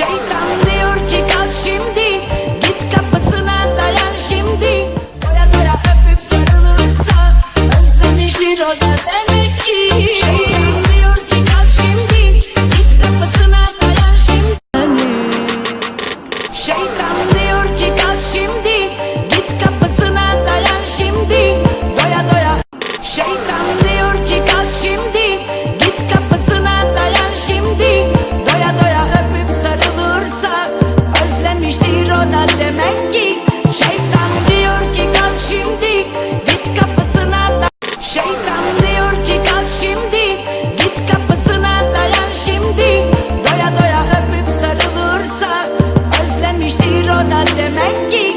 Şeytan diyor ki kalk şimdi Git kapısına dayan şimdi. Doya doya öpüp sarılırsa Özlemiştir o da demek ki. demek ki Şeytan diyor ki kalk şimdi Git kafasına da Şeytan diyor ki kalk şimdi Git kafasına dayan şimdi. Doya doya öpüp sarılırsa Özlemiştir o da demek ki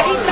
Jada.